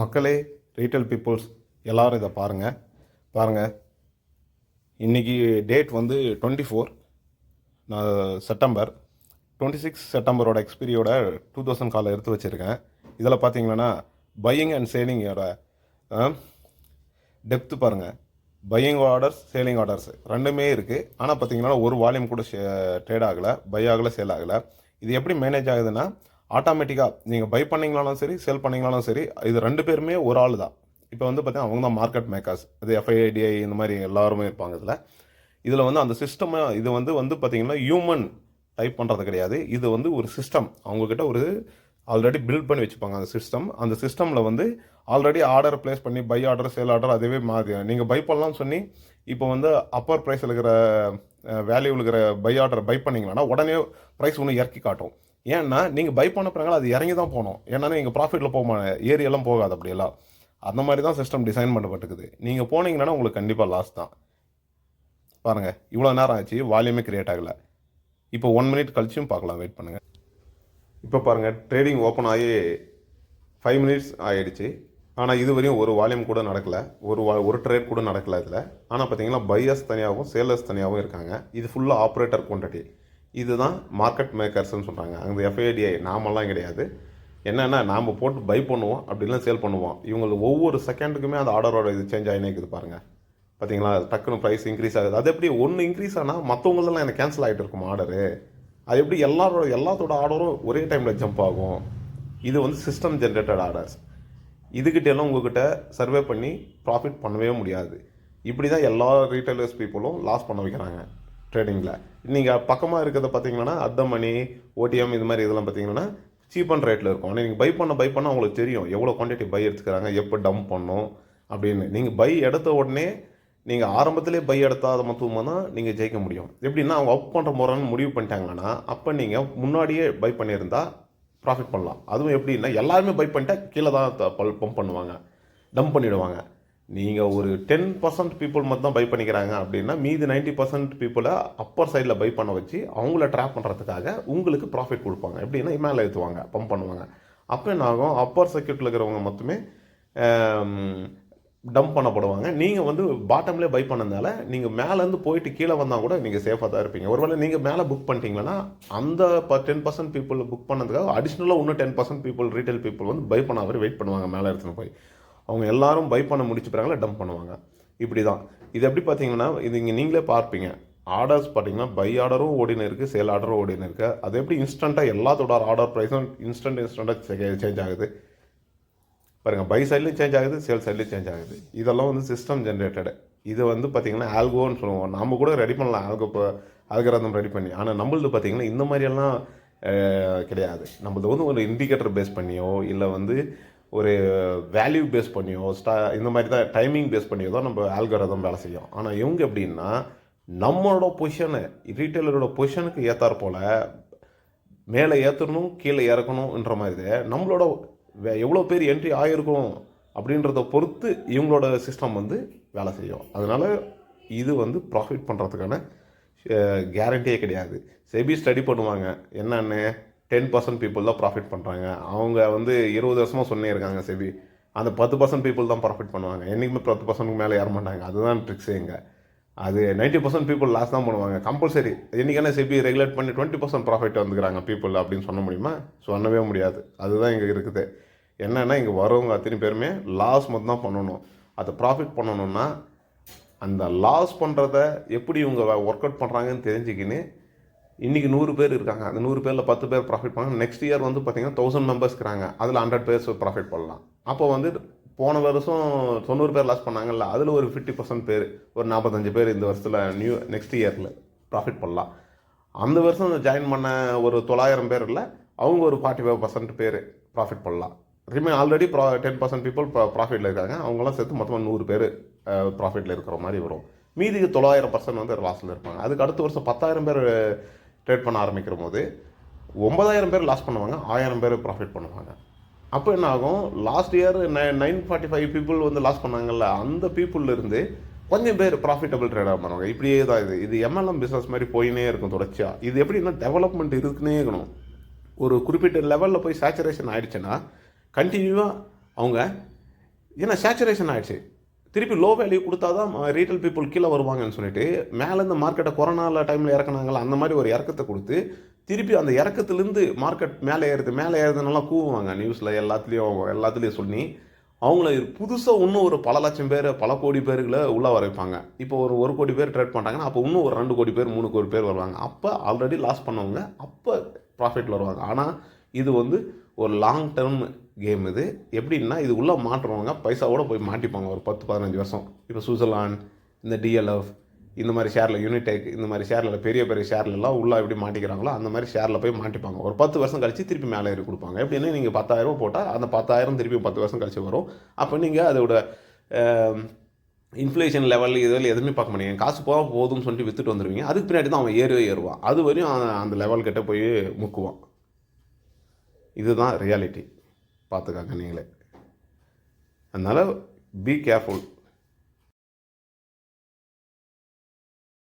மக்களே retail peoples எல்லோரும் இதை பாருங்கள் பாருங்கள் இன்றைக்கி டேட் வந்து டுவெண்ட்டி ஃபோர் நான் செப்டம்பர். டுவெண்ட்டி சிக்ஸ் செப்டம்பரோட எக்ஸ்பீரியோட டூ தௌசண்ட் காலை எடுத்து வச்சுருக்கேன். இதில் பார்த்தீங்கன்னா பையிங் அண்ட் சேலிங்கோட டெப்த்து பாருங்கள் பையிங் ஆர்டர்ஸ் சேலிங் ஆர்டர்ஸ் ரெண்டுமே இருக்குது ஆனால் பார்த்தீங்கன்னா ஒரு வால்யூம் கூட ட்ரேட் ஆகலை பை ஆகலை சேல் ஆகலை. இது எப்படி மேனேஜ் ஆகுதுன்னா ஆட்டோமேட்டிக்காக நீங்கள் பை பண்ணீங்களாலும் சரி சேல் பண்ணீங்களாலும் சரி இது ரெண்டு பேருமே ஒரு ஆள் தான் இப்போ வந்து பார்த்தீங்கன்னா அவங்க தான் மார்க்கெட் மேக்கர்ஸ் இது எஃப்ஐடிஐ இந்த மாதிரி எல்லாருமே இருப்பாங்க இதில். இதில் வந்து அந்த சிஸ்டம் இது வந்து வந்து பார்த்தீங்கன்னா ஹியூமன் டைப் பண்ணுறது கிடையாது. இது வந்து ஒரு சிஸ்டம் அவங்கக்கிட்ட ஒரு ஆல்ரெடி பில்ட் பண்ணி வச்சுப்பாங்க அந்த சிஸ்டம் அந்த சிஸ்டமில் வந்து ஆல்ரெடி ஆர்டர் ப்ளேஸ் பண்ணி பை ஆர்டர் சேல் ஆர்டர் அதுவே மாறி நீங்கள் பை பண்ணலாம்னு சொல்லி இப்போ வந்து அப்பர் ப்ரைஸில் இருக்கிற வேல்யூ இருக்கிற பை ஆர்டர் பை பண்ணிங்கன்னா உடனே ப்ரைஸ் ஒன்று இறக்கி காட்டும். ஏன்னா நீங்கள் பை பண்ண பிறகு அது இறங்கி தான் போகணும். ஏன்னா நீங்கள் ப்ராஃபிட்டில் போக ஏரியெல்லாம் போகாது அப்படியெல்லாம். அந்த மாதிரி தான் சிஸ்டம் டிசைன் பண்ணப்பட்டுக்குது. நீங்கள் போனீங்கன்னா உங்களுக்கு கண்டிப்பாக லாஸ் தான். பாருங்கள் இவ்வளோ நேரம் ஆச்சு வால்யூமே க்ரியேட் ஆகலை. இப்போ ஒன் மினிட் கழிச்சும் பார்க்கலாம் வெயிட் பண்ணுங்கள் இப்போ பாருங்கள் ட்ரேடிங் ஓப்பன் ஆகி ஃபைவ் மினிட்ஸ் ஆகிடுச்சு ஆனால் இது வரையும் ஒரு வால்யூம் கூட நடக்கலை. ஒரு வா ஒரு ட்ரேட் கூட நடக்கலை இதில். ஆனால் பார்த்தீங்கன்னா பையர்ஸ் தனியாகவும் சேலர்ஸ் தனியாகவும் இருக்காங்க. இது ஃபுல்லாக ஆப்ரேட்டர் குவான்டிட்டி இதுதான் மார்க்கெட் மேக்கர்ஸ்னு சொல்கிறாங்க அந்த எஃப்ஐடிஐ நாமெல்லாம் கிடையாது. என்னென்னா நாம் போட்டு பை பண்ணுவோம் அப்படிலாம் சேல் பண்ணுவோம். இவங்களுக்கு ஒவ்வொரு செகண்டுக்குமே அந்த ஆர்டரோட இது சேஞ்ச் ஆகினே இருக்குது பாருங்கள் பார்த்தீங்களா டக்குன்னு ப்ரைஸ் இன்க்ரீஸ் ஆகுது. அது எப்படி ஒன்று இன்க்ரீஸ் ஆனால் மற்றவங்களெல்லாம் எனக்கு கேன்சல் ஆகிட்டு இருக்கும் ஆர்டரு அது எப்படி எல்லாரோட எல்லாத்தோட ஆர்டரும் ஒரே டைமில் ஜம்ப் ஆகும். இது வந்து சிஸ்டம் ஜென்ரேட்டட் ஆர்டர்ஸ் இதுகிட்ட எல்லாம் உங்கள்கிட்ட சர்வே பண்ணி ப்ராஃபிட் பண்ணவே முடியாது. இப்படி தான் எல்லா ரீட்டைலர்ஸ் பீப்புளும் லாஸ் பண்ண வைக்கிறாங்க. ட்ரேடிங்கில் நீங்கள் பக்கமாக இருக்கிறத பார்த்தீங்கன்னா அத்த மணி ஓடிஎம் இது மாதிரி இதெல்லாம் பார்த்தீங்கன்னா சீப் அண்ட் ரேட்டில் இருக்கும். ஆனால் நீங்கள் பை பண்ண பை பண்ண உங்களுக்கு தெரியும். எவ்வளோ குவான்டிட்டி பை எடுத்துக்கிறாங்க எப்போ டம்ப் பண்ணும் அப்படின்னு. நீங்கள் பை எடுத்த உடனே நீங்கள் ஆரம்பத்திலே பை எடுத்தாத மொத்தமாக தான் நீங்கள் ஜெயிக்க முடியும். எப்படின்னா அவங்க அப் பண்ணுற முறைன்னு முடிவு பண்ணிட்டாங்கன்னா அப்போ நீங்கள் முன்னாடியே பை பண்ணியிருந்தால் ப்ராஃபிட் பண்ணலாம். அதுவும் எப்படின்னா எல்லாருமே பை பண்ணிட்டா கீழே தான் பம்ப் பண்ணுவாங்க டம்ப் பண்ணிவிடுவாங்க நீங்கள் ஒரு டென் பர்சன்ட் பீப்புள் மட்டும் தான் பை பண்ணிக்கிறாங்க அப்படின்னா மீதி நைன்ட்டி பர்சன்ட் பீப்புளை அப்பர் சைடில் பை பண்ண வச்சு அவங்கள ட்ராப் பண்ணுறதுக்காக உங்களுக்கு ப்ராஃபிட் கொடுப்பாங்க. எப்படின்னா மேலே ஏற்றுவாங்க பம்ப் பண்ணுவாங்க. அப்போ என்ன ஆகும்? அப்பர் சர்க்கியூட்டில் இருக்கிறவங்க மட்டுமே டம்ப் பண்ணப்படுவாங்க. நீங்கள் வந்து பாட்டம்லேயே பை பண்ணதுனால நீங்கள் மேலேருந்து போயிட்டு கீழே வந்தால் கூட நீங்கள் சேஃபாக தான் இருப்பீங்க. ஒருவேளை நீங்கள் மேலே புக் பண்ணிட்டீங்கன்னா அந்த ப டென் பர்சன்ட் பீப்புள் புக் பண்ணதுக்காக அடிஷ்னலாக இன்னும் ten percent people retail people வந்து பை பண்ணாமல் வெயிட் பண்ணுவாங்க மேலே எடுத்துன்னு போய். அவங்க எல்லாரும் பை பண்ண முடிச்ச பிறகு டம்ப் பண்ணுவாங்க. இப்படி தான் இது எப்படி பார்த்தீங்கன்னா இது இங்கே நீங்களே பார்ப்பீங்க. ஆர்டர்ஸ் பார்த்தீங்கன்னா பை ஆர்டரும் ஓடினு இருக்குது சேல் ஆர்டரும் ஓடினு இருக்குது அது எப்படி இன்ஸ்டண்ட்டாக எல்லாத்தோட ஆர்டர் ப்ரைஸும் இன்ஸ்டன்ட் இன்ஸ்டண்ட்டாக சேஞ்ச் ஆகுது? பாருங்கள் பை சைட்லேயும் சேஞ்ச் ஆகுது சேல் சைட்லேயும் சேஞ்ச் ஆகுது. இதெல்லாம் வந்து சிஸ்டம் ஜென்ரேட்டடு இது வந்து பார்த்திங்கன்னா ஆல்கோன்னு சொல்லுவோம். நம்ம கூட ரெடி பண்ணலாம். ஆல்கோ இப்போ ஆல்கரதம் ரெடி பண்ணி. ஆனால் நம்மளது பார்த்திங்கன்னா இந்த மாதிரியெல்லாம் கிடையாது. நம்மளது வந்து ஒரு இண்டிகேட்டர் பேஸ் பண்ணியோ இல்லை வந்து ஒரு வேல்யூ பேஸ் பண்ணியோ ஸ்டா இந்த மாதிரி தான் டைமிங் பேஸ் பண்ணியோ தான் நம்ம ஆல்கரதம் வேலை செய்யும். ஆனால் இவங்க எப்படின்னா நம்மளோட பொசிஷனு ரீட்டைலரோட பொசிஷனுக்கு ஏற்றாற் போல் மேலே ஏற்றணும் கீழே இறக்கணுன்ற மாதிரி நம்மளோட எவ்வளோ பேர் என்ட்ரி ஆகிருக்கும் அப்படின்றத பொறுத்து இவங்களோட சிஸ்டம் வந்து வேலை செய்யும். அதனால் இது வந்து ப்ராஃபிட் பண்ணுறதுக்கான கேரண்டியே கிடையாது. செபி ஸ்டடி பண்ணுவாங்க. என்னென்னு? டென் பர்சன்ட் பீப்புள் தான் ப்ராஃபிட் பண்ணுறாங்க அவங்க வந்து இருபது வருஷமாக சொன்னே இருக்காங்க செபி. அந்த பத்து பர்சன்ட் பீப்புள் தான் ப்ராஃபிட் பண்ணுவாங்க. என்றைக்குமே பத்து பர்சன்ட்க்கு மேலே ஏற மாட்டாங்க. அதுதான் ட்ரிக்ஸே இங்கே அது நைன்ட்டி பர்சன்ட் பீப்புள் லாஸ் தான் பண்ணுவாங்க. கம்பல்சரி என்றைக்கான செபி ரெகுலேட் பண்ணி டுவெண்ட்டி பர்சன்ட் ப்ராஃபிட் வந்துக்கிறாங்க பீப்புள் அப்படின்னு சொல்ல முடியுமா? சொல்லவே முடியாது. அதுதான் இங்கே இருக்குது. என்னென்னா இங்கே வரவங்க அத்தனை பேருமே லாஸ் மட்டும் தான் பண்ணணும். அதை ப்ராஃபிட் பண்ணணும்னா அந்த லாஸ் பண்ணுறத எப்படி இவங்க ஒர்க் அவுட் பண்ணுறாங்கன்னு தெரிஞ்சுக்கின்னு இன்றைக்கி நூறு பேர் இருக்காங்க. அந்த நூறு பேரில் பத்து பேர் ப்ராஃபிட் பண்ணாங்க. நெக்ஸ்ட் இயர் வந்து பார்த்திங்கன்னா தௌசண்ட் மெம்பர்ஸ் இருக்கிறாங்க அதில் ஹண்ட்ரட் பேர்ஸ் ப்ராஃபிட் பண்ணலாம். அப்போ வந்து போன வருஷம் தொண்ணூறு பேர் லாஸ் பண்ணாங்கல்ல அதில் ஒரு ஃபிஃப்டி பர்சன்ட் பேர் ஒரு நாற்பத்தஞ்சு பேர் இந்த வருஷத்தில் நியூ நெக்ஸ்ட் இயரில் ப்ராஃபிட் பண்ணலாம். அந்த வருஷம் ஜாயின் பண்ண ஒரு தொள்ளாயிரம் பேர் இல்லை அவங்க ஒரு ஃபார்ட்டி ஃபைவ் பர்சன்ட் பேர் ப்ராஃபிட் பண்ணலாம். ரிமே ஆல்ரெடி ப்ரா டென் பர்சன்ட் பீப்புள் ப்ராஃபிட்டில் இருக்காங்க. அவங்களாம் சேர்த்து மொத்தமாக நூறு பேர் ப்ராஃபிட்டில் இருக்கிற மாதிரி வரும். மீதிக்கு தொள்ளாயிரம் பர்சன்ட் வந்து லாஸில் இருப்பாங்க. அதுக்கு அடுத்த வருஷம் பத்தாயிரம் பேர் ட்ரேட் பண்ண ஆரம்பிக்கிற போது ஒன்பதாயிரம் பேர் லாஸ் பண்ணுவாங்க ஆயிரம் பேர் ப்ராஃபிட் பண்ணுவாங்க. அப்போ என்ன ஆகும்? Last year nine forty five people வந்து லாஸ் பண்ணாங்கல்ல அந்த பீப்புளிலிருந்து கொஞ்சம் பேர் ப்ராஃபிட்டபிள் ட்ரேடாக பண்ணுவாங்க. இப்படியே தான் இது இது எம்எல்எம் பிஸ்னஸ் மாதிரி போயினே இருக்கும் தொடர்ச்சியாக இது எப்படின்னா டெவலப்மெண்ட் இருக்குன்னே இருக்கணும். ஒரு குறிப்பிட்ட லெவலில் போய் சேச்சுரேஷன் ஆகிடுச்சுன்னா கண்டினியூவாக அவங்க ஏன்னா சேச்சுரேஷன் ஆகிடுச்சு திருப்பி லோ வேல்யூ கொடுத்தா தான் ரீட்டைல் பீப்புள் கீழே வருவாங்கன்னு சொல்லிட்டு மேலேருந்து மார்க்கெட்டை கொரோனாவில் டைமில் இறக்குனாங்களா அந்த மாதிரி ஒரு இறக்கத்தை கொடுத்து திருப்பி அந்த இறக்கத்துலேருந்து மார்க்கெட் மேலே ஏறுது மேலே ஏறுதுன்னெல்லாம் கூவுவாங்க நியூஸில் எல்லாத்துலேயும் எல்லாத்துலேயும் சொல்லி அவங்கள புதுசாக இன்னும் ஒரு பல லட்சம் பேர் பல கோடி பேர்களை உள்ளே வர வைப்பாங்க இப்போ ஒரு ஒரு கோடி பேர் ட்ரேட் பண்ணுறாங்கன்னா அப்போ இன்னும் ஒரு ரெண்டு கோடி பேர் மூணு கோடி பேர் வருவாங்க. அப்போ ஆல்ரெடி லாஸ் பண்ணவங்க அப்போ ப்ராஃபிட்டில் வருவாங்க. ஆனால் இது வந்து ஒரு லாங் டேர்ம் கேம் இது. எப்படின்னா இது உள்ளே மாட்டுறவங்க பைசாவோட போய் மாட்டிப்பாங்க ஒரு பத்து பதினஞ்சு வருஷம். இப்போ சுவிட்சர்லாந்து இந்த டிஎல்எஃப் இந்த மாதிரி ஷேரில் யூனிடெக் இந்த மாதிரி ஷேரில் பெரிய பெரிய ஷேர்லலாம் உள்ளே எப்படி மாட்டிக்கிறாங்களோ அந்த மாதிரி ஷேரில் போய் மாட்டிப்பாங்க. ஒரு பத்து வருஷம் கழிச்சு திருப்பி மேலே ஏறி கொடுப்பாங்க. எப்படின்னா நீங்கள் பத்தாயிரம் போட்டால் அந்த பத்தாயிரம் திருப்பி பத்து வருஷம் கழிச்சு வரும். அப்போ நீங்கள் அதோட இன்ஃப்ளேஷன் லெவல் இதில் எதுவுமே பார்க்க மாட்டீங்க. காசு போக போதும்னு சொல்லிட்டு வித்துட்டு வந்துடுவீங்க அதுக்கு பின்னாடி தான் அவன் ஏறவே ஏறுவான். அது வரையும் அந்த லெவல்கிட்ட போய் முக்குவான். இதுதான் ரியாலிட்டி பார்த்துக்காங்க நீங்களே. அதனால் பி கேர்ஃபுல்